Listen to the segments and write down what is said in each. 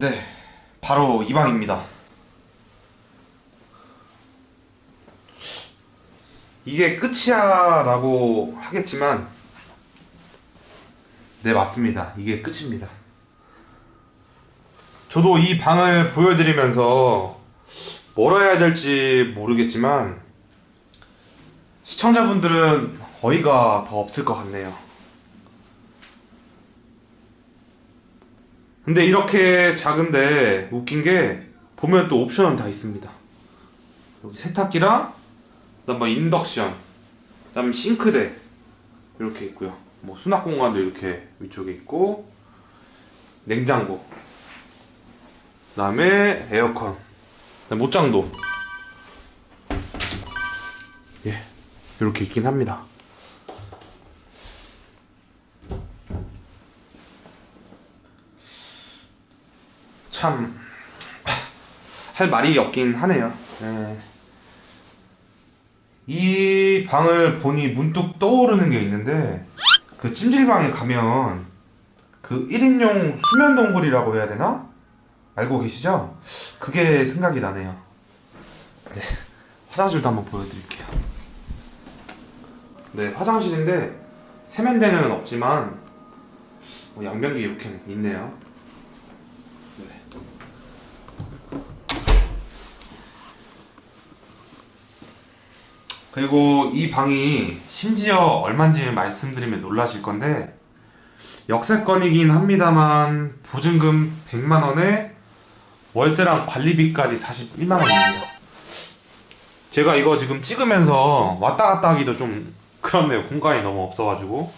네, 바로 이 방입니다. 이게 끝이야 라고 하겠지만, 네, 맞습니다. 이게 끝입니다. 저도 이 방을 보여드리면서 뭐라 해야 될지 모르겠지만, 시청자분들은 어이가 더 없을 것 같네요. 근데 이렇게 작은데 웃긴 게 보면 또 옵션은 다 있습니다. 여기 세탁기랑 그다음 뭐 인덕션, 그다음 싱크대 이렇게 있고요. 뭐 수납 공간도 이렇게 위쪽에 있고 냉장고, 그다음에 에어컨, 그다음 못장도 예 이렇게 있긴 합니다. 참 할 말이 없긴 하네요. 예. 이 방을 보니 문득 떠오르는 게 있는데 그 찜질방에 가면 그 1인용 수면 동굴이라고 해야 되나? 알고 계시죠? 그게 생각이 나네요. 네. 화장실도 한번 보여드릴게요. 네, 화장실인데 세면대는 없지만 뭐 양변기 이렇게 있네요. 네. 그리고 이 방이 심지어 얼마인지 말씀드리면 놀라실 건데 역세권이긴 합니다만 보증금 100만 원에 월세랑 관리비까지 41만 원입니다. 제가 이거 지금 찍으면서 왔다 갔다 하기도 좀 그렇네요. 공간이 너무 없어가지고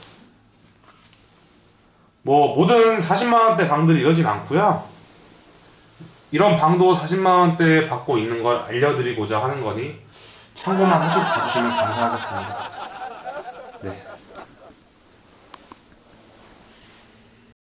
뭐 모든 40만 원대 방들이 이러진 않고요. 이런 방도 40만 원대 받고 있는 걸 알려드리고자 하는 거니 참고만 하시고 주시면 감사하겠습니다. 네.